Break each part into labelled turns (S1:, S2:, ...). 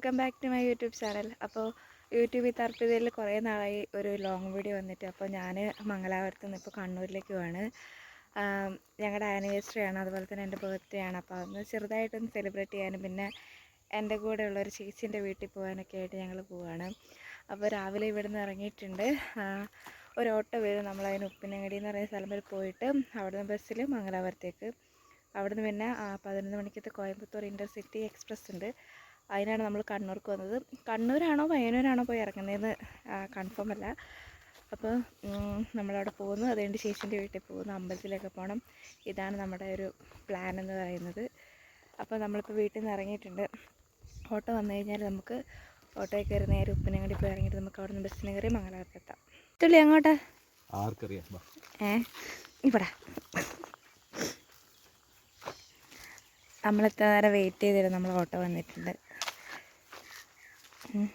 S1: Welcome back to my YouTube channel അപ്പോൾ യൂട്യൂബിൽ തർപ്പിതയിൽ കുറേ നാളായി ഒരു ലോങ് വീഡിയോ വന്നിട്ട്. അപ്പോൾ ഞാൻ മംഗലാപുരത്ത് നിന്ന് ഇപ്പോൾ കണ്ണൂരിലേക്ക് പോവാണ്. ഞങ്ങളുടെ ആനിവേഴ്സറി ആണ്. അതുപോലെ തന്നെ എന്റെ ബർത്ത്ഡേ ആണ്. അപ്പോൾ അതൊന്ന് ചെറുതായിട്ടൊന്ന് സെലിബ്രേറ്റ് ചെയ്യാനും പിന്നെ എന്റെ കൂടെ ഉള്ള ഒരു ചേച്ചീന്റെ വീട്ടിൽ പോകാനൊക്കെ ആയിട്ട് ഞങ്ങൾ പോവാണ്. അപ്പോൾ രാവിലെ ഇവിടെ നിന്ന് ഇറങ്ങിയിട്ടുണ്ട് ഒരു ഓട്ടോ വരും. നമ്മളതിന് ഉപ്പിനങ്ങടി എന്ന് പറയുന്ന സ്ഥലം വരെ പോയിട്ട് അവിടുന്ന് ബസ്സിൽ മംഗലാപുരത്തേക്ക്. അവിടുന്ന് പിന്നെ പതിനൊന്ന് മണിക്കത്തെ കോയമ്പത്തൂർ ഇന്റർസിറ്റി എക്സ്പ്രസ് ഉണ്ട്. അതിനാണ് നമ്മൾ കണ്ണൂർക്ക് വന്നത്. കണ്ണൂരാണോ പയ്യന്നൂരാണോ പോയി ഇറങ്ങുന്നതെന്ന് കൺഫേം അല്ല. അപ്പോൾ നമ്മളവിടെ പോകുന്നു. അതുകൊണ്ട് ചേച്ചീന്റെ വീട്ടിൽ പോകുന്നു. അമ്പലത്തിലൊക്കെ പോകണം ഇതാണ് നമ്മുടെ ഒരു പ്ലാൻ എന്ന് പറയുന്നത്. അപ്പോൾ നമ്മളിപ്പോൾ വീട്ടിൽ നിന്ന് ഇറങ്ങിയിട്ടുണ്ട്. ഓട്ടോ വന്നു കഴിഞ്ഞാൽ നമുക്ക് ഓട്ടോ കയറി നേരെ ഉപ്പിനങ്ങടി പോയി ഇറങ്ങിയിട്ട് നമുക്ക് അവിടെ നിന്ന് ബസ്സിന് കയറി മംഗലാപുരത്തെത്താം തുള്ളി അങ്ങോട്ടാ
S2: ആർക്കറിയാം.
S1: ഏ ഇവിടെ. നമ്മളെത്ര നേരം വെയിറ്റ് ചെയ്തിട്ട് നമ്മൾ ഓട്ടോ വന്നിട്ടുണ്ട്.
S2: Mm.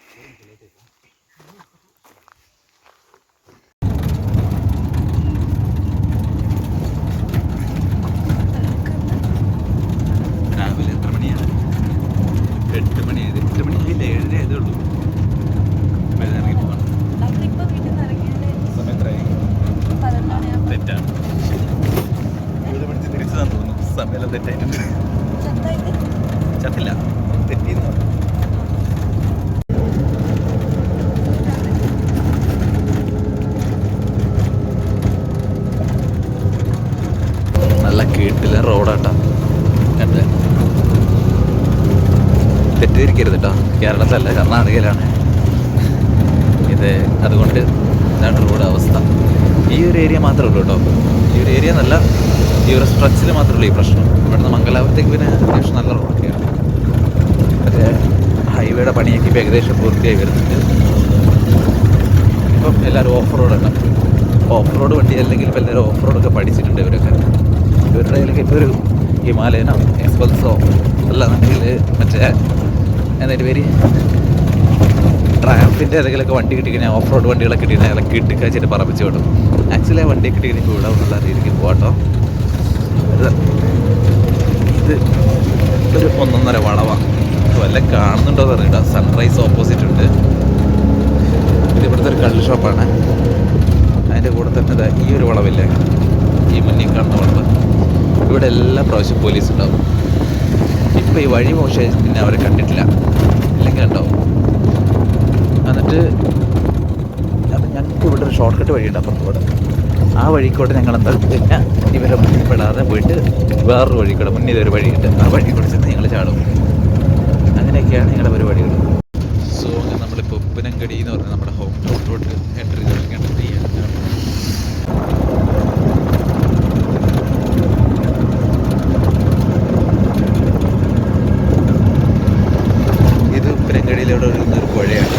S2: തെറ്റിദ്ധരിക്കരുത് കേട്ടോ കേരളത്തിലല്ല കർണാടകയിലാണ്. ഇത് അതുകൊണ്ട് ഇതാണ് റോഡ് അവസ്ഥ. ഈ ഒരു ഏരിയ മാത്രമേ ഉള്ളൂ കേട്ടോ ഈ ഒരു ഏരിയ നല്ല ഈ ഒരു സ്ട്രെച്ചിൽ മാത്രമേ ഉള്ളൂ ഈ പ്രശ്നം. ഇവിടുന്ന് മംഗലാപുരത്തേക്ക് പിന്നെ അത്യാവശ്യം നല്ല റോഡൊക്കെയാണ് മറ്റേ ഹൈവേയുടെ പണിയൊക്കെ ഇപ്പോൾ ഏകദേശം പൂർത്തിയായി വരുന്നുണ്ട്. ഇപ്പം എല്ലാവരും ഓഫ് റോഡാണ് ഓഫ് റോഡ് വണ്ടി അല്ലെങ്കിൽ ഇപ്പം എല്ലാവരും ഓഫ് റോഡൊക്കെ പഠിച്ചിട്ടുണ്ട് ഇവരൊക്കെ. ഇവരുടെ കയ്യിലൊക്കെ ഇപ്പോൾ ഒരു ഹിമാലയനോ എക്സ്പൾസോ അല്ലാന്നുണ്ടെങ്കിൽ മറ്റേ എന്നതിന്റെ പേര്? ട്രാമ്പിന്റെ ഏതെങ്കിലുമൊക്കെ വണ്ടി കിട്ടിക്കഴിഞ്ഞാൽ ഓഫ് റോഡ് വണ്ടികളൊക്കെ കിട്ടിക്കഴിഞ്ഞാൽ ഇട്ട് കഴിച്ചിട്ട് പറപ്പിച്ച് വിടും. ആക്ച്വലി ആ വണ്ടി കിട്ടിക്കഴിഞ്ഞാൽ ഇവിടെ ഉള്ള രീതിക്ക് പോകട്ടോ ഇത് ഒരു ഒന്നൊന്നര വളവാണ് വല്ല കാണുന്നുണ്ടോ എന്ന് അറിയണ്ട സൺറൈസ് ഓപ്പോസിറ്റ് ഉണ്ട്. ഇത് ഇവിടുത്തെ ഒരു കള്ള് ഷോപ്പാണ്. അതിന്റെ കൂടെ തന്നെ ഈ ഒരു വളവില്ലേ? ഈ മുന്നിൽ കാണുന്ന വളവ്. ഇവിടെ എല്ലാ പ്രാവശ്യം പോലീസ് ഉണ്ടാവും. ഇപ്പോൾ ഈ വഴി മോശമായി പിന്നെ അവരെ കണ്ടിട്ടില്ല. ഇല്ലെങ്കിൽ ഉണ്ടോ എന്നിട്ട് അപ്പം ഞങ്ങൾക്ക് ഇവിടെ ഒരു ഷോർട്ട് കട്ട് വഴിയുണ്ട് അപ്പുറത്തൂടെ ആ വഴിക്കൂടെ ഞങ്ങൾ എന്താ പിന്നെ ഇവരെ മുന്നിൽപ്പെടാതെ പോയിട്ട് വേറൊരു വഴിക്കൂടെ മുന്നിൽ ഒരു വഴിയുണ്ട്. ആ വഴി ചെന്ന് ഞങ്ങൾ ചാടും. അങ്ങനെയൊക്കെയാണ് ഞങ്ങളുടെ പരിപാടികൾ സോ അങ്ങനെ നമ്മളിപ്പോൾ ഉപ്പനങ്കടി എന്ന് പറഞ്ഞ നമ്മുടെ ഹോം ടൗണിലോട്ട് എന്റർ ചെയ്തിരിക്കേണ്ടത് ഇത് ഉപ്പനങ്കടിയിലൂടെ ഒഴുകുന്ന ഒരു പുഴയാണ്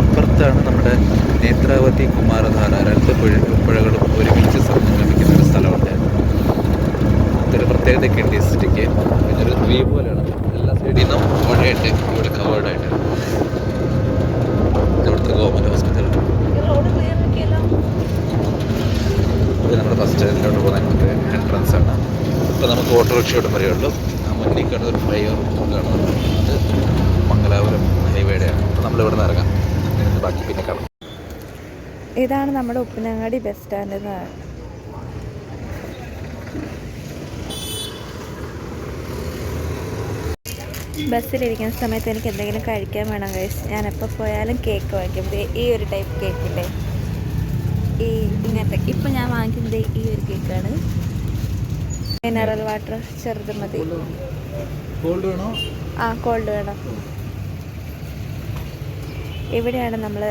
S2: അപ്പുറത്താണ് നമ്മുടെ നേത്രാവതി കുമാരധാര രണ്ട് പുഴ പുഴകളും ഒരുമിച്ച് സംഗമിക്കുന്ന ഒരു സ്ഥലമുണ്ട് ഇതൊരു പ്രത്യേകതയൊക്കെ ഉണ്ട് ഈ സിറ്റിക്ക് പിന്നെ ഒരു ദ്വീപ് പോലെയാണ് എല്ലാ സൈഡിൽ നിന്നും പുഴയുണ്ട് ഇവിടെ കവേർഡായിട്ട് ഇവിടുത്തെ ഗവൺമെന്റ് ഹോസ്പിറ്റൽ
S1: റോഡ് ക്ലിയർ ആക്കിയല്ലോ
S2: ഇത് നമ്മുടെ ബസ് സ്റ്റാൻഡിലോട്ട് പോകുന്ന നമുക്ക് എൻട്രൻസ് ആണ് ഇപ്പോൾ നമുക്ക് ഓട്ടോറിക്ഷ ഇവിടം വരെ ഉള്ളൂ ആ മുന്നിൽ കാണുന്ന ഒരു ഫ്ലൈ ഓവർ കാണുന്നത്. അത് മംഗലാപുരം ഹൈവേയുടെയാണ്. അപ്പോൾ നമ്മൾ ഇവിടെ നിന്ന് ഇറങ്ങാം ബാക്കി പിന്നെ കാണാം.
S1: ഇതാണ് നമ്മുടെ ഉപ്പിനങ്ങാടി ബസ് സ്റ്റാൻഡ് എന്ന് പറയുന്നത്. ബസ്സിലിരിക്കുന്ന സമയത്ത് എനിക്ക് എന്തെങ്കിലും കഴിക്കാൻ വേണം കഴിച്ച് ഞാൻ എപ്പോൾ പോയാലും കേക്ക് വാങ്ങിക്കും. ഈ ഒരു ടൈപ്പ് കേക്കില്ലേ ഈ ഇങ്ങനത്തെ. ഇപ്പം ഞാൻ വാങ്ങിക്കുന്നത് ഈ ഒരു കേക്കാണ് മിനറൽ വാട്ടർ ചെറുത് മതി.
S2: കോൾഡ് വേണോ?
S1: ആ കോൾഡ് വേണം. ഇവിടെയാണ് നമ്മൾ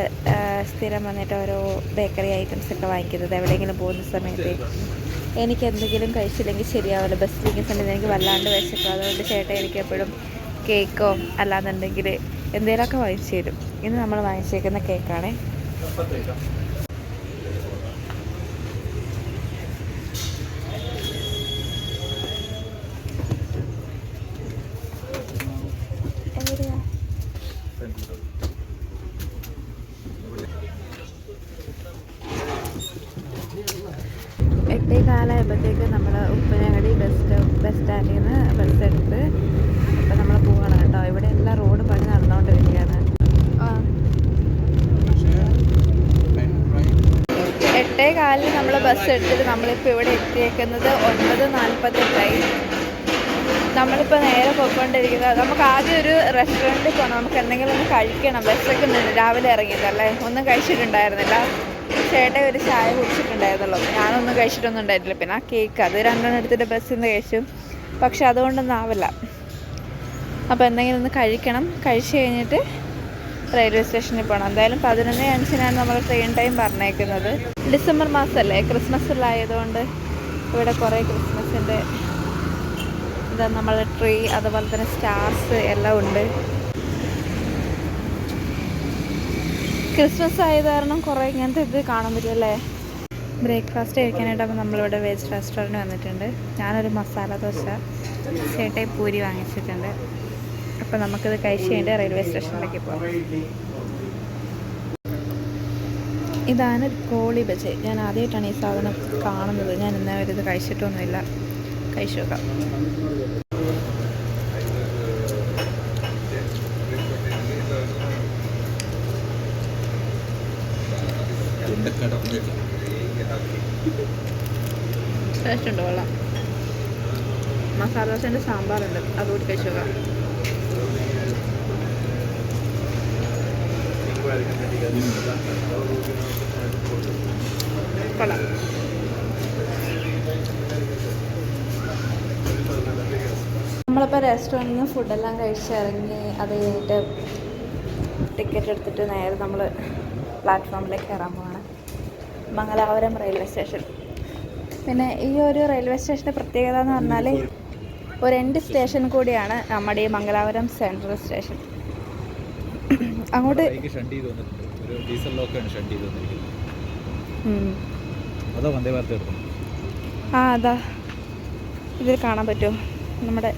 S1: സ്ഥിരം വന്നിട്ട് ഓരോ ബേക്കറി ഐറ്റംസ് ഒക്കെ വാങ്ങിക്കുന്നത്. എവിടെയെങ്കിലും പോകുന്ന സമയത്ത് എനിക്ക് എന്തെങ്കിലും കഴിച്ചില്ലെങ്കിൽ ശരിയാവില്ല. ബസ്സിലിരിക്കുന്ന സമയത്ത് എനിക്ക് വല്ലാണ്ട് വിശക്കും. അതുകൊണ്ട് ചേട്ടൻ എനിക്ക് എപ്പോഴും കേക്കോ അല്ലാന്നുണ്ടെങ്കിൽ എന്തെങ്കിലുമൊക്കെ വാങ്ങിച്ചു തരും. ഇന്ന് നമ്മൾ വാങ്ങിച്ചേക്കുന്ന കേക്കാണേ എട്ടേ കാലമായപ്പോഴത്തേക്ക് നമ്മൾ ഉപ്പനങ്ങടി ബസ് ബസ് സ്റ്റാൻഡിൽ നിന്ന് ബസ് എടുത്ത് അപ്പം നമ്മൾ പോവുകയാണ് കേട്ടോ. ഇവിടെ എല്ലാം റോഡ് പണി നടന്നുകൊണ്ട് വരികയാണ് എട്ടേ കാലിൽ നമ്മൾ ബസ് എടുത്തിട്ട് നമ്മളിപ്പോൾ ഇവിടെ എത്തിയേക്കുന്നത് ഒൻപത് നാൽപ്പത്തെട്ടായി നമ്മളിപ്പോൾ നേരെ പോയിക്കൊണ്ടിരിക്കുന്നത്. നമുക്ക് ആദ്യം ഒരു റെസ്റ്റോറന്റിൽ പോകണം നമുക്ക് എന്തെങ്കിലും ഒന്ന് കഴിക്കണം. ബസ്സൊക്കെ ഉണ്ട്. രാവിലെ ഇറങ്ങിയതല്ലേ? ഒന്നും കഴിച്ചിട്ടുണ്ടായിരുന്നില്ല. ചേട്ടൻ ഒരു ചായ കുടിച്ചിട്ടുണ്ടായിരുന്നുള്ളൂ. ഞാനൊന്നും കഴിച്ചിട്ടൊന്നും ഉണ്ടായിരുന്നില്ല പിന്നെ ആ കേക്ക് അത് രണ്ടെണ്ണം എടുത്തിട്ട് ബസ്സിൽ നിന്ന് കഴിച്ചു. പക്ഷെ അതുകൊണ്ടൊന്നും ആവില്ല. അപ്പോൾ എന്തെങ്കിലും ഒന്ന് കഴിക്കണം. കഴിച്ചു കഴിഞ്ഞിട്ട് റെയിൽവേ സ്റ്റേഷനിൽ പോകണം എന്തായാലും പതിനൊന്ന് അഞ്ചിനാണ് നമ്മൾ ട്രെയിൻ ടൈം പറഞ്ഞേക്കുന്നത്. ഡിസംബർ മാസമല്ലേ ക്രിസ്മസ് ക്രിസ്മസിലായതുകൊണ്ട് ഇവിടെ കുറേ ക്രിസ്മസിന്റെ ഇതാ നമ്മൾ ട്രീ അതുപോലെ തന്നെ സ്റ്റാർസ് എല്ലാം ഉണ്ട്. ക്രിസ്മസ് ആയത് കാരണം കുറേ ഇങ്ങനത്തെ ഇത് കാണാൻ പറ്റും അല്ലേ ബ്രേക്ക്ഫാസ്റ്റ് കഴിക്കാനായിട്ട് അപ്പോൾ നമ്മളിവിടെ വെജ് റെസ്റ്റോറന്റ് വന്നിട്ടുണ്ട്. ഞാനൊരു മസാല ദോശ ചേട്ടായി പൂരി വാങ്ങിച്ചിട്ടുണ്ട്. അപ്പോൾ നമുക്കിത് കഴിച്ച് കഴിഞ്ഞിട്ട് റെയിൽവേ സ്റ്റേഷനിലേക്ക് പോകാം ഇതാണ് കോളി ബജ്. ഞാൻ ആദ്യമായിട്ടാണ് ഈ സാധനം കാണുന്നത്. ഞാൻ ഇന്നേ വരെ ഇത് കഴിച്ചിട്ടൊന്നുമില്ല. കഴിച്ചു നോക്കാം ടേസ്റ്റ് കൊള്ളാം. മസാല ദോശന്റെ സാമ്പാറുണ്ട് അതുകൂടി കഴിച്ചു നോക്കാം കൊള്ളാം. നമ്മളിപ്പോൾ റെസ്റ്റോറന്റിൽ നിന്ന് ഫുഡെല്ലാം കഴിച്ച് ഇറങ്ങി അത് കഴിഞ്ഞിട്ട് ടിക്കറ്റ് എടുത്തിട്ട് നേരെ നമ്മൾ പ്ലാറ്റ്ഫോമിലേക്ക് കയറാൻ പോവാണ്. മംഗലാപുരം റെയിൽവേ സ്റ്റേഷൻ പിന്നെ ഈ ഒരു റെയിൽവേ സ്റ്റേഷന്റെ പ്രത്യേകത എന്ന് പറഞ്ഞാൽ ഒരു രണ്ട് സ്റ്റേഷൻ കൂടിയാണ് നമ്മുടെ ഈ മംഗലാപുരം സെൻട്രൽ സ്റ്റേഷൻ അങ്ങോട്ട് ആ അതാ. ഇതിൽ കാണാൻ പറ്റുമോ? നമ്മുടെ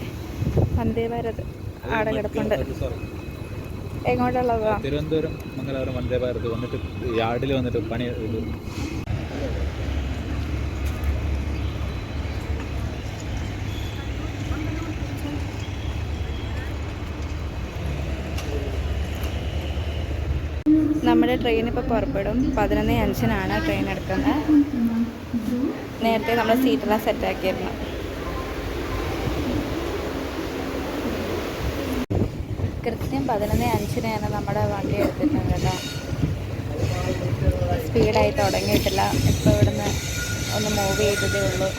S1: വന്ദേ ഭാരത് ആടെ കിടപ്പുണ്ട്. എങ്ങോട്ടുള്ളതാ?
S2: തിരുവനന്തപുരം മംഗലാപുരം വന്ദേ ഭാരത് വന്നിട്ട് യാർഡിൽ വന്നിട്ട് പണി
S1: നമ്മുടെ ട്രെയിൻ ഇപ്പോൾ പുറപ്പെടും. പതിനൊന്ന് അഞ്ചിനാണ് ട്രെയിൻ എടുക്കുന്നത്. നേരത്തെ നമ്മൾ സീറ്റെല്ലാം സെറ്റാക്കിയിരുന്നു കൃത്യം പതിനൊന്ന് അഞ്ചിനാണ് നമ്മുടെ വണ്ടി എടുത്തിരുന്നത് കേട്ടോ. സ്പീഡായി തുടങ്ങിയിട്ടില്ല. ഇപ്പോൾ ഇവിടുന്ന് ഒന്ന് മൂവ് ചെയ്തതേ ഉള്ളൂ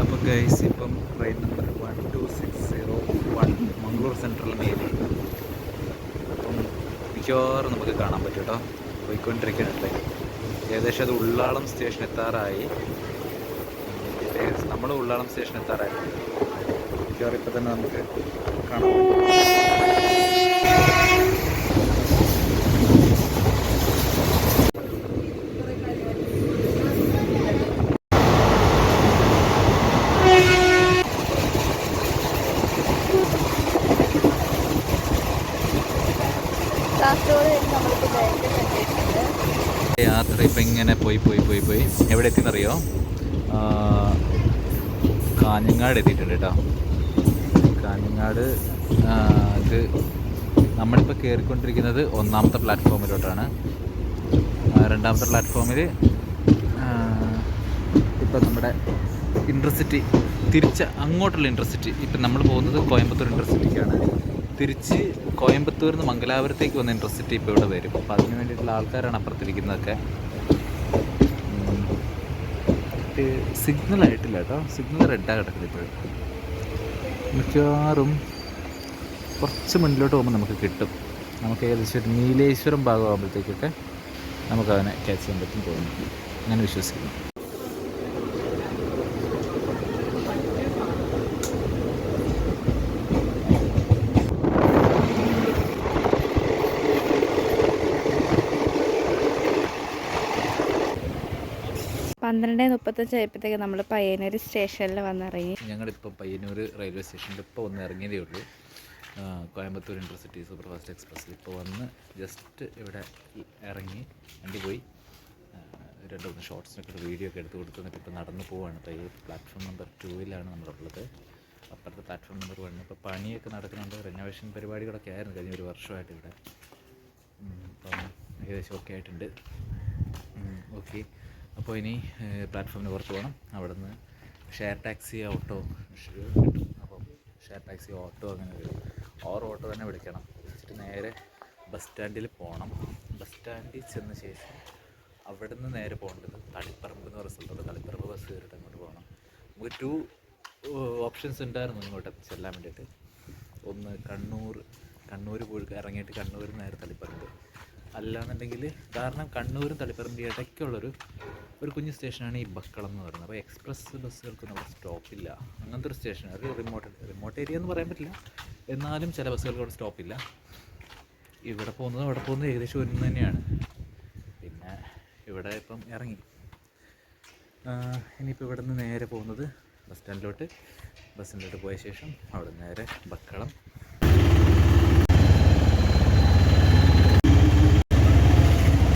S2: അപ്പോൾ ഗൈസ് ഇപ്പം train number one two six zero one Mangalore central മേലി അപ്പം മിക്കവാറും നമുക്ക് കാണാൻ പറ്റും കേട്ടോ പോയിക്കൊണ്ടിരിക്കുന്ന ട്രെയിൻ ഏകദേശം അത് ഉള്ളാളം സ്റ്റേഷൻ എത്താറായി. നമ്മൾ ഉള്ളാളം സ്റ്റേഷൻ എത്താറായി. മിക്കവാറും ഇപ്പം തന്നെ നമുക്ക് പറ്റും. യാത്ര ഇപ്പം ഇങ്ങനെ പോയി പോയി പോയി പോയി. എവിടെ എത്തിയെന്നറിയോ? കാഞ്ഞങ്ങാട് എത്തിയിട്ടുണ്ട് കേട്ടോ. കാഞ്ഞങ്ങാട് ഇത് നമ്മളിപ്പോൾ കയറിക്കൊണ്ടിരിക്കുന്നത് ഒന്നാമത്തെ പ്ലാറ്റ്ഫോമിലോട്ടാണ്. രണ്ടാമത്തെ പ്ലാറ്റ്ഫോമിൽ ഇപ്പം നമ്മുടെ ഇന്റർസിറ്റി തിരിച്ച് അങ്ങോട്ടുള്ള ഇന്റർസിറ്റി ഇപ്പം നമ്മൾ പോകുന്നത് കോയമ്പത്തൂർ ഇന്റർസിറ്റിക്കാണ് തിരിച്ച് കോയമ്പത്തൂരിൽ നിന്ന് മംഗലാപുരത്തേക്ക് വന്ന ഇന്റർസിറ്റി ഇപ്പോൾ ഇവിടെ വരും. അപ്പോൾ അതിന് വേണ്ടിയിട്ടുള്ള ആൾക്കാരാണ് അപ്പുറത്തിരിക്കുന്നതൊക്കെ. സിഗ്നൽ ആയിട്ടില്ല കേട്ടോ. സിഗ്നൽ റെഡാണ് കിടക്കുന്നത് ഇപ്പോഴും. മിക്കവാറും കുറച്ച് മുന്നിലോട്ട് പോകുമ്പോൾ നമുക്ക് കിട്ടും. നമുക്ക് ഏകദേശം ഒരു നീലേശ്വരം ഭാഗമാകുമ്പോഴത്തേക്കൊക്കെ നമുക്കതിനെ ക്യാച്ച് ചെയ്യാൻ പറ്റും തോന്നുന്നു ഞാൻ വിശ്വസിക്കുന്നു.
S1: പന്ത്രണ്ട് മുപ്പത്തഞ്ച് ആയപ്പോഴത്തേക്ക് നമ്മൾ പയ്യന്നൂർ സ്റ്റേഷനിൽ വന്നിറങ്ങി.
S2: ഞങ്ങളിപ്പോൾ പയ്യന്നൂർ റെയിൽവേ സ്റ്റേഷനിൽ ഇപ്പോൾ ഒന്ന് ഇറങ്ങിയതേ ഉള്ളൂ. കോയമ്പത്തൂർ ഇന്റർസിറ്റി സൂപ്പർഫാസ്റ്റ് എക്സ്പ്രസ്സിൽ ഇപ്പോൾ വന്ന് ജസ്റ്റ് ഇവിടെ ഇറങ്ങി വണ്ടി പോയി. രണ്ട് മൂന്ന് ഷോർട്സിനൊക്കെ ഒരു വീഡിയോ ഒക്കെ എടുത്ത് കൊടുത്ത് ഇപ്പോൾ നടന്നു പോവാണ്. ഇപ്പോൾ ഈ പ്ലാറ്റ്ഫോം നമ്പർ ടൂവിലാണ് നമ്മളുള്ളത്. അപ്പുറത്തെ പ്ലാറ്റ്ഫോം നമ്പർ വൺ. ഇപ്പോൾ പണിയൊക്കെ നടക്കുന്നുണ്ട്. റിനോവേഷൻ പരിപാടികളൊക്കെ ആയിരുന്നു കഴിഞ്ഞ ഒരു വർഷമായിട്ട് ഇവിടെ. അപ്പം ഏകദേശം ഓക്കെ ആയിട്ടുണ്ട്. ഓക്കെ അപ്പോൾ ഇനി പ്ലാറ്റ്ഫോമിന് പുറത്ത് പോകണം അവിടെ നിന്ന് ഷെയർ ടാക്സി ഓട്ടോ കിട്ടും. അപ്പം ഷെയർ ടാക്സി ഓട്ടോ അങ്ങനെ വരും. ഓർ ഓട്ടോ തന്നെ വിളിക്കണം. വിളിച്ചിട്ട് നേരെ ബസ് സ്റ്റാൻഡിൽ പോകണം ബസ് സ്റ്റാൻഡിൽ ചെന്ന ശേഷം അവിടെ നിന്ന് നേരെ പോകേണ്ടത് തളിപ്പറമ്പ് എന്ന് പറയുന്ന സ്ഥലത്തോട്ട് തളിപ്പറമ്പ് ബസ് കയറിയിട്ട് അങ്ങോട്ട് പോകണം. നമുക്ക് ടു ഓപ്ഷൻസ് ഉണ്ടായിരുന്നു ഇങ്ങോട്ട് ചെല്ലാൻ വേണ്ടിയിട്ട്. ഒന്ന് കണ്ണൂർ കണ്ണൂർ പോയി ഇറങ്ങിയിട്ട് കണ്ണൂർ നേരെ തളിപ്പറമ്പ്. അല്ലാന്നുണ്ടെങ്കിൽ കാരണം കണ്ണൂരും തളിപ്പറമ്പ് ഇടയ്ക്കുള്ളൊരു ഒരു കുഞ്ഞു സ്റ്റേഷനാണ് ഈ ബക്കളം എന്ന് പറയുന്നത്. അപ്പോൾ എക്സ്പ്രസ് ബസ്സുകൾക്കൊന്നും അവിടെ സ്റ്റോപ്പില്ല. അങ്ങനത്തെ ഒരു സ്റ്റേഷൻ ഒരു റിമോട്ട് റിമോട്ട് ഏരിയ എന്ന് പറയാൻ പറ്റില്ല. എന്നാലും ചില ബസ്സുകൾക്ക് അവിടെ സ്റ്റോപ്പില്ല. ഇവിടെ പോകുന്നത് അവിടെ പോകുന്നത് ഏകദേശം ഒന്ന് തന്നെയാണ്. പിന്നെ ഇവിടെ ഇപ്പം ഇറങ്ങി. ഇനിയിപ്പോൾ ഇവിടെ നിന്ന് നേരെ പോകുന്നത് ബസ് സ്റ്റാൻഡിലോട്ട്. ബസ്സിന്റെ പോയ ശേഷം അവിടെ നേരെ ബക്കളം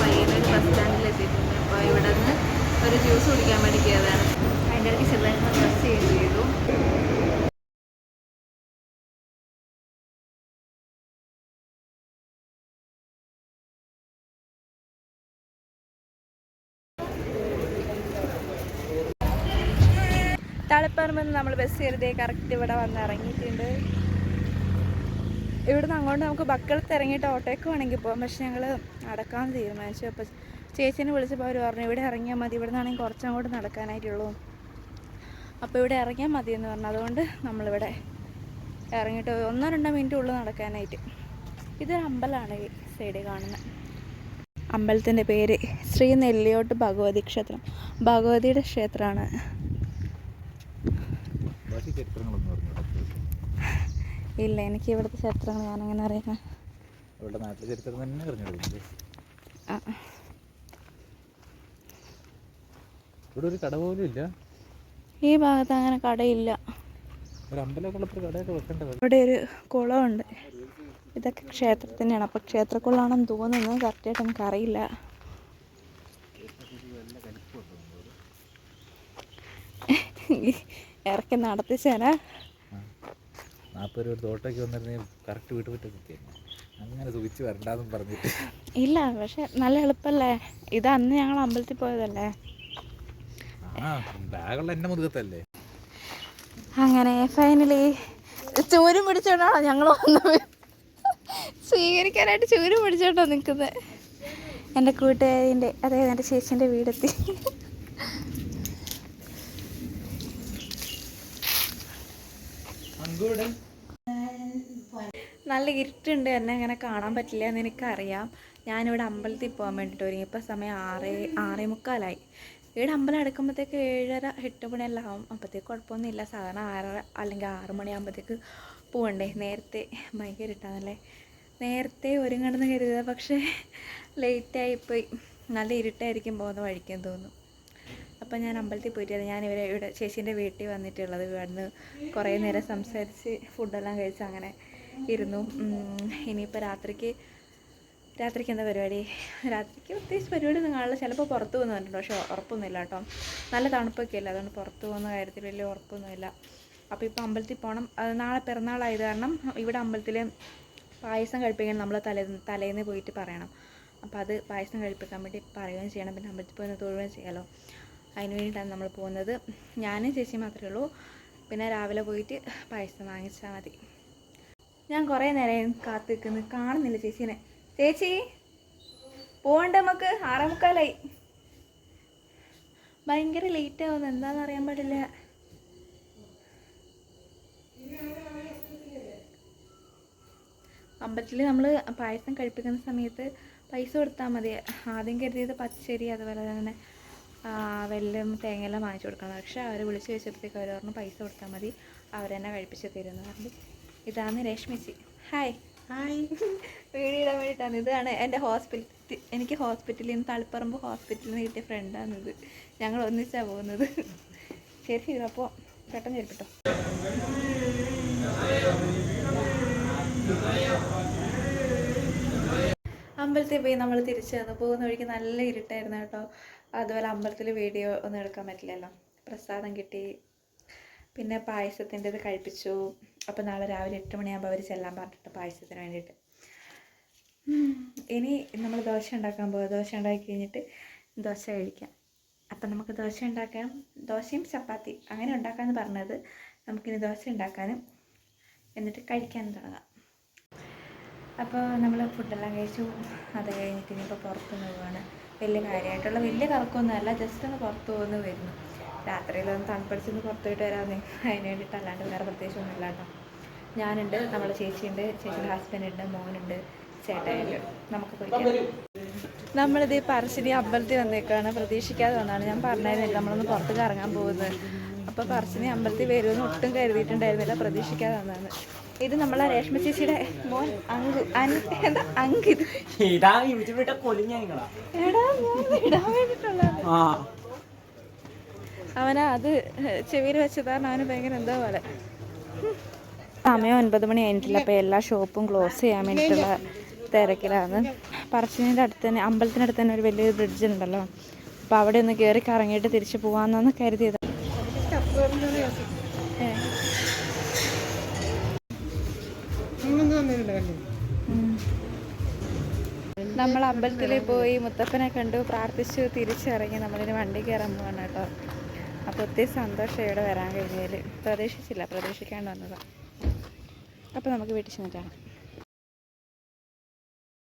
S1: പയ്യന്നൂർ ബസ് സ്റ്റാൻഡിൽ എത്തിയിട്ടുണ്ട് അപ്പോൾ ഇവിടെ നിന്ന് ഒരു ജ്യൂസ് കുടിക്കാൻ വേണ്ടി കയറിയതാണ് അതിന്റെ ഇടയ്ക്ക് ചെറുതായിട്ട് ഡ്രസ് ചേഞ്ച് ചെയ്തു തളിപ്പറമ്പ് നമ്മൾ ബസ് കയറിയതേ കറക്റ്റ് ഇവിടെ വന്ന് ഇറങ്ങിയിട്ടുണ്ട്. ഇവിടുന്ന് അങ്ങോട്ട് നമുക്ക് ബക്കളത്ത് ഇറങ്ങിയിട്ട് ഓട്ടോയ്ക്ക് വേണമെങ്കിൽ പോകാം പക്ഷെ ഞങ്ങൾ നടക്കാൻ തീരുമാനിച്ചു. അപ്പോൾ ചേച്ചീനെ വിളിച്ചപ്പോൾ അവർ പറഞ്ഞു ഇവിടെ ഇറങ്ങിയാൽ മതി. ഇവിടെ നിന്നാണെങ്കിൽ കുറച്ചങ്ങോട്ട് നടക്കാനായിട്ടുള്ളൂ. അപ്പോൾ ഇവിടെ ഇറങ്ങിയാൽ മതി എന്ന് പറഞ്ഞു. അതുകൊണ്ട് നമ്മളിവിടെ ഇറങ്ങിയിട്ട് ഒന്നോ രണ്ടോ മിനിറ്റ് ഉള്ളു നടക്കാനായിട്ട്. ഇതൊരു അമ്പലമാണ് ഈ സൈഡിൽ കാണുന്നത് അമ്പലത്തിന്റെ പേര് ശ്രീ നെല്ലിയോട്ട് ഭഗവതി ക്ഷേത്രം. ഭഗവതിയുടെ ക്ഷേത്രമാണ്.
S2: ചരിത്രങ്ങളൊന്നും പറഞ്ഞു
S1: ഇല്ല എനിക്ക് ഇവിടുത്തെ ഞാൻ ഞാനങ്ങനെ അറിയാം
S2: ഇവിടെ നാട്ടിലെ ചരിത്രം തന്നെ
S1: ആ.
S2: ഇവിടെ ഒരു കട പോലും ഇല്ല.
S1: ഈ ഭാഗത്ത് അങ്ങനെ കടയില്ല.
S2: ഒരു അമ്പലമൊക്കെ കടയൊക്കെ വെക്കേണ്ടത്
S1: ഇവിടെ ഒരു കുളമുണ്ട്. ഇതൊക്കെ ക്ഷേത്രത്തിന്റെയാണ് അപ്പോൾ ക്ഷേത്രക്കുളമാണെന്ന് തോന്നുന്നു. കറക്റ്റായിട്ട് എനിക്കറിയില്ല ഇറക്കി നടത്തിച്ചേനെ.
S2: നാൽപ്പത് രൂപ തോട്ടയ്ക്ക് വന്നിരുന്നെങ്കിൽ കറക്റ്റ് വീട്ട് വിട്ട് കിട്ടിയിരുന്നു അങ്ങനെ സുഖിച്ച് വരണ്ടാന്നും പറഞ്ഞിട്ട്.
S1: ഇല്ല പക്ഷെ നല്ല എളുപ്പല്ലേ? ഇത് അന്ന് ഞങ്ങൾ അമ്പലത്തിൽ പോയതല്ലേ?
S2: ബാഗുള്ള മുതുകത്തല്ലേ?
S1: അങ്ങനെ ഫൈനലി ചൂരും പിടിച്ചോണ്ടാണോ ഞങ്ങൾ വന്നത്? സ്വീകരിക്കാനായിട്ട് ചൂരും പിടിച്ചോണ്ടോ നിൽക്കുന്നത് എന്റെ കൂട്ടുകാരിന്റെ അതായത് എന്റെ ചേച്ചീന്റെ വീടെത്തി. നല്ല ഇരുട്ടുണ്ട് എന്നെ അങ്ങനെ കാണാൻ പറ്റില്ല എന്ന് എനിക്കറിയാം. ഞാനിവിടെ അമ്പലത്തിൽ പോകാൻ വേണ്ടിയിട്ട് ഒരുങ്ങി. ഇപ്പോൾ സമയം ആറ് ആറേ മുക്കാലായി. ഇവിടെ അമ്പലം അടുക്കുമ്പോഴത്തേക്ക് ഏഴര എട്ട് മണിയെല്ലാം ആവും. അപ്പോഴത്തേക്ക് കുഴപ്പമൊന്നുമില്ല. സാധാരണ ആറര അല്ലെങ്കിൽ ആറ് മണിയാകുമ്പോഴത്തേക്ക് പോകണ്ടേ നേരത്തെ ഭയങ്കര ഇട്ടാന്നല്ലേ നേരത്തെ ഒരുങ്ങണമെന്ന് കരുതുക. പക്ഷേ ലേറ്റായിപ്പോയി നല്ല ഇരുട്ടായിരിക്കും പോകുന്ന വഴിക്കെന്ന് തോന്നുന്നു. അപ്പം ഞാൻ അമ്പലത്തിൽ പോയിട്ടില്ല. ഞാൻ ഇവരെ ഇവിടെ ചേച്ചീന്റെ വീട്ടിൽ വന്നിട്ടുള്ളത്. ഇവിടുന്ന് കുറേ നേരം സംസാരിച്ച് ഫുഡെല്ലാം കഴിച്ച് അങ്ങനെ ഇരുന്നു. ഇനിയിപ്പോൾ രാത്രിക്ക് രാത്രിക്ക് എന്താ പരിപാടി? രാത്രിക്ക് പ്രത്യേകിച്ച് പരിപാടി കാണില്ല ചിലപ്പോൾ പുറത്ത് പോകുന്ന പറഞ്ഞിട്ടുണ്ട്. പക്ഷേ ഉറപ്പൊന്നുമില്ല കേട്ടോ. നല്ല തണുപ്പൊക്കെ ഇല്ല അതുകൊണ്ട് പുറത്ത് പോകുന്ന കാര്യത്തിൽ വലിയ ഉറപ്പൊന്നുമില്ല. അപ്പോൾ ഇപ്പോൾ അമ്പലത്തിൽ പോകണം. നാളെ പിറന്നാളായത് കാരണം ഇവിടെ അമ്പലത്തിൽ പായസം കഴിപ്പിക്കാൻ നമ്മൾ തലേ തലേന്ന് പോയിട്ട് പറയണം. അപ്പോൾ അത് പായസം കഴിപ്പിക്കാൻ വേണ്ടി പറയുകയും ചെയ്യണം. പിന്നെ അമ്പലത്തിൽ പോയി തൊഴുകയും ചെയ്യാമല്ലോ അതിന് വേണ്ടിയിട്ടാണ് നമ്മൾ പോകുന്നത്. ഞാനും ചേച്ചി മാത്രമേ ഉള്ളൂ. പിന്നെ രാവിലെ പോയിട്ട് പായസം വാങ്ങിച്ചാൽ മതി. ഞാൻ കുറേ നേരം കാത്തു നിൽക്കുന്നു. കാണുന്നില്ല ചേച്ചീനെ. ചേച്ചി പോകണ്ട നമുക്ക്? ആറേ മുക്കാലായി. ഭയങ്കര ലേറ്റ് ആവുന്നു. എന്താണെന്ന് അറിയാൻ പാടില്ല. അമ്പലത്തിൽ നമ്മൾ പായസം കഴിപ്പിക്കുന്ന സമയത്ത് പൈസ കൊടുത്താൽ മതി. ആദ്യം കരുതിയത് പച്ചരി അതുപോലെ തന്നെ. വെല്ലം തേങ്ങയെല്ലാം വാങ്ങിച്ചു കൊടുക്കണം പക്ഷെ അവർ വിളിച്ചു വെച്ചപ്പോഴത്തേക്ക് അവർ പറഞ്ഞു പൈസ കൊടുത്താൽ മതി. അവരെന്നെ കഴിപ്പിച്ച് തരുമെന്ന് പറഞ്ഞു. ഇതാണ് രേഷ്മിച്ചി. ഹായ് ഹായ് വീഡിയോ ഇടാൻ വേണ്ടിയിട്ടാണ്. ഇതാണ് എന്റെ ഹോസ്പിറ്റൽ എനിക്ക് ഹോസ്പിറ്റലിൽ നിന്ന് തളിപ്പറമ്പ് ഹോസ്പിറ്റലിൽ നിന്ന് കിട്ടിയ ഫ്രണ്ടാണിത് ഞങ്ങൾ ഒന്നിച്ചാണ് പോകുന്നത്. ശരി ശരി അപ്പോൾ പെട്ടെന്ന് ചെരുപ്പിട്ടോ അമ്പലത്തിൽ പോയി നമ്മൾ തിരിച്ചു വന്നു. പോകുന്ന വഴിക്ക് നല്ല ഇരുട്ടായിരുന്നു കേട്ടോ. അതുപോലെ അമ്പലത്തിൽ വീഡിയോ ഒന്നും എടുക്കാൻ പറ്റില്ലല്ലോ. പ്രസാദം കിട്ടി. പിന്നെ പായസത്തിന്റെത് കഴിപ്പിച്ചു. അപ്പോൾ നാളെ രാവിലെ എട്ട് മണിയാകുമ്പോൾ അവർ ചെല്ലാൻ പറഞ്ഞിട്ട് പായസത്തിന് വേണ്ടിയിട്ട്. ഇനി നമ്മൾ ദോശ ഉണ്ടാക്കാൻ പോകുക ദോശ ഉണ്ടാക്കി കഴിഞ്ഞിട്ട് ദോശ കഴിക്കാം. അപ്പം നമുക്ക് ദോശ ഉണ്ടാക്കാം. ദോശയും ചപ്പാത്തി അങ്ങനെ ഉണ്ടാക്കാമെന്ന് പറഞ്ഞത്. നമുക്കിനി ദോശ ഉണ്ടാക്കാനും എന്നിട്ട് കഴിക്കാനും തുടങ്ങാം. അപ്പോൾ നമ്മൾ ഫുഡെല്ലാം കഴിച്ചു. അത് കഴിഞ്ഞിട്ട് ഇനിയിപ്പോൾ പുറത്ത് പോവുകയാണ് വലിയ കാര്യമായിട്ടുള്ള വലിയ കറക്കമൊന്നുമല്ല ജസ്റ്റ് ഒന്ന് പുറത്ത് പോകുന്നു വരുന്നു. രാത്രിയിലൊന്ന് തണുപ്പടിച്ചൊന്ന് പുറത്ത് പോയിട്ട് വരാമെന്നേ. അതിന് വേണ്ടിയിട്ട് അല്ലാണ്ട് വേറെ പ്രത്യേകിച്ചൊന്നുമില്ല കേട്ടോ. ഞാനുണ്ട് നമ്മളെ ചേച്ചിയുണ്ട് ചേച്ചിയുടെ ഹസ്ബൻഡ് ഉണ്ട് മോനുണ്ട് ചേട്ടായുണ്ട് നമുക്ക് പോയിട്ട് നമ്മളിത് പറശ്ശിനി അമ്പലത്തിൽ വന്നേക്കാണ്. പ്രതീക്ഷിക്കാതെ വന്നാണ്. ഞാൻ പറഞ്ഞായിരുന്നില്ല നമ്മളൊന്ന് പുറത്തേക്ക് ഇറങ്ങാൻ പോകുന്നത്. അപ്പോൾ പറശ്ശിനി അമ്പലത്തിൽ വരുമെന്ന് ഒട്ടും കരുതിയിട്ടുണ്ടായിരുന്നില്ല. പ്രതീക്ഷിക്കാതെ വന്നതാണ്. ഇത് നമ്മളെ രേഷ്മ ചേച്ചിയുടെ മോൻ അങ്കു എന്താ അങ്കിത്
S3: ഇതാ യൂട്യൂബിട്ട കൊലിഞ്ഞ
S1: അവനാ അത് ചെവിയിൽ വെച്ചതാണ് അവന് ഭയങ്കര എന്താ പോലെ സമയം ഒൻപത് മണി കഴിഞ്ഞിട്ടില്ല അപ്പോൾ എല്ലാ ഷോപ്പും ക്ലോസ് ചെയ്യാൻ വേണ്ടിയിട്ടുള്ള തിരക്കിലാണ് പറശ്ശിനിന്റെ അടുത്ത് തന്നെ അമ്പലത്തിനടുത്ത് തന്നെ ഒരു വലിയൊരു ബ്രിഡ്ജ് ഉണ്ടല്ലോ അപ്പോൾ അവിടെ ഒന്ന് കയറി കറങ്ങിയിട്ട് തിരിച്ചു പോകാമെന്നാണ് കരുതിയത് ഏ. നമ്മൾ അമ്പലത്തിൽ പോയി മുത്തപ്പനെ കണ്ടു പ്രാർത്ഥിച്ചു തിരിച്ചിറങ്ങി നമ്മളിന് വണ്ടി കയറാൻ പോവാണ് കേട്ടോ. അപ്പോൾ ഒത്തിരി സന്തോഷം വരാൻ കഴിഞ്ഞാൽ പ്രതീക്ഷിച്ചില്ല പ്രതീക്ഷിക്കാണ്ട് വന്നതാണ് അപ്പോൾ നമുക്ക് വീട്ടിൽ ചെന്നിട്ടാണ്